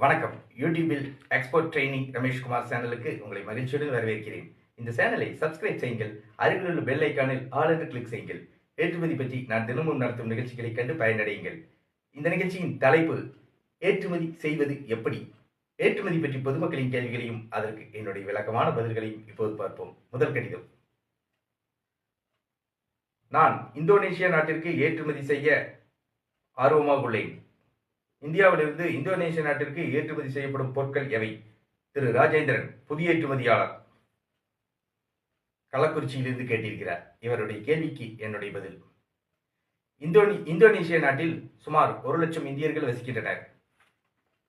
வணக்கம். யூடியூபில் export training Rameshkumar சேனலுக்கு உங்களை மகிழ்ச்சியுடன் வரவேற்கிறேன். இந்த சேனலை சப்ஸ்கிரைப் செய்யுங்கள். அருகில் உள்ள பெல் ஐக்கானில் ஆல் என்று கிளிக் செய்யுங்கள். ஏற்றுமதி பற்றி நான் தினமும் நடத்தும் நிகழ்ச்சிகளை கண்டு பயனடையுங்கள். இந்த நிகழ்ச்சியின் தலைப்பு ஏற்றுமதி செய்வது எப்படி? ஏற்றுமதி பற்றி பொதுமக்களின் கேள்விகளையும் அதற்கு என்னுடைய விளக்கமான பதில்களையும் இப்போது பார்ப்போம். முதல் கடிதம். நான் இந்தோனேசியா நாட்டிற்கு ஏற்றுமதி செய்ய ஆர்வமாக உள்ளேன். இந்தியாவிலிருந்து இந்தோனேஷிய நாட்டிற்கு ஏற்றுமதி செய்யப்படும் பொருட்கள் எவை? திரு ராஜேந்திரன் புதிய ஏற்றுமதியாளர். கள்ளக்குறிச்சியிலிருந்து கேட்டிருக்கிறார். இவருடைய கேள்விக்கு என்னுடைய பதில். இந்தோனி இந்தோனேஷிய நாட்டில் சுமார் ஒரு லட்சம் இந்தியர்கள் வசிக்கின்றனர்.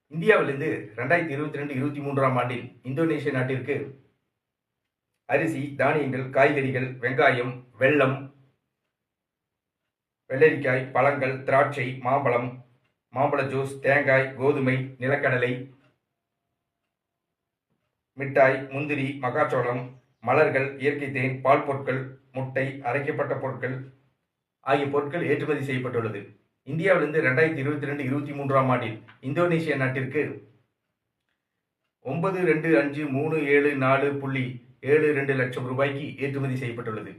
இந்தியாவிலிருந்து ரெண்டாயிரத்தி இருபத்தி ரெண்டு இருபத்தி மூன்றாம் ஆண்டில் இந்தோனேஷிய நாட்டிற்கு அரிசி தானியங்கள் காய்கறிகள் வெங்காயம் வெல்லம் வெள்ளரிக்காய் பழங்கள் திராட்சை மாம்பழம் மாம்பழ ஜூஸ் தேங்காய் கோதுமை நிலக்கடலை மிட்டாய் முந்திரி மக்காச்சோளம் மலர்கள் இயற்கை தேன் பால் பொருட்கள் முட்டை அரைக்கப்பட்ட பொருட்கள் ஆகிய பொருட்கள் ஏற்றுமதி செய்யப்பட்டுள்ளது. இந்தியாவிலிருந்து ரெண்டாயிரத்தி இருபத்தி ரெண்டு இருபத்தி மூன்றாம் ஆண்டில் இந்தோனேஷிய நாட்டிற்கு ஒன்பது ரெண்டு அஞ்சு மூணு ஏழு நாலு புள்ளி ஏழு ரெண்டு லட்சம் ரூபாய்க்கு ஏற்றுமதி செய்யப்பட்டுள்ளது.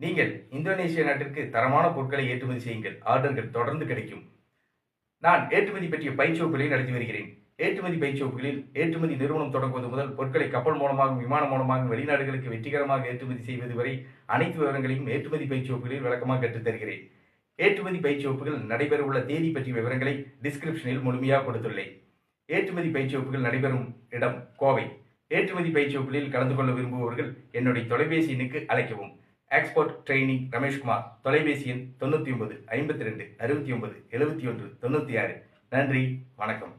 நீங்கள் இந்தோனேஷிய நாட்டிற்கு தரமான பொருட்களை ஏற்றுமதி செய்யுங்கள். ஆர்டர்கள் தொடர்ந்து கிடைக்கும். நான் ஏற்றுமதி பற்றிய பயிற்சி வகுப்புகளை நடத்தி வருகிறேன். ஏற்றுமதி பயிற்சி வகுப்புகளில் ஏற்றுமதி நிறுவனம் தொடங்குவது முதல் பொருட்களை கப்பல் மூலமாகவும் விமானம் மூலமாகவும் வெளிநாடுகளுக்கு வெற்றிகரமாக ஏற்றுமதி செய்வது வரை அனைத்து விவரங்களையும் ஏற்றுமதி பயிற்சி வகுப்புகளில் விளக்கமாக கற்றுத்தருகிறேன் ஏற்றுமதி பயிற்சி வகுப்புகள் நடைபெறவுள்ள தேதி பற்றிய விவரங்களை டிஸ்கிரிப்ஷனில் முழுமையாக கொடுத்துள்ளேன். ஏற்றுமதி பயிற்சி வகுப்புகள் நடைபெறும் இடம் கோவை. ஏற்றுமதி பயிற்சி வகுப்புகளில் கலந்து கொள்ள விரும்புபவர்கள் என்னுடைய தொலைபேசி எண்ணுக்கு அழைக்கவும். எக்ஸ்போர்ட் ட்ரைனிங் ரமேஷ்குமார் தொலைபேசி எண் தொண்ணூற்றி ஒன்பது ஐம்பத்தி ரெண்டு அறுபத்தி ஒன்பது எழுபத்தி ஒன்று தொண்ணூற்றி ஆறு. நன்றி வணக்கம்.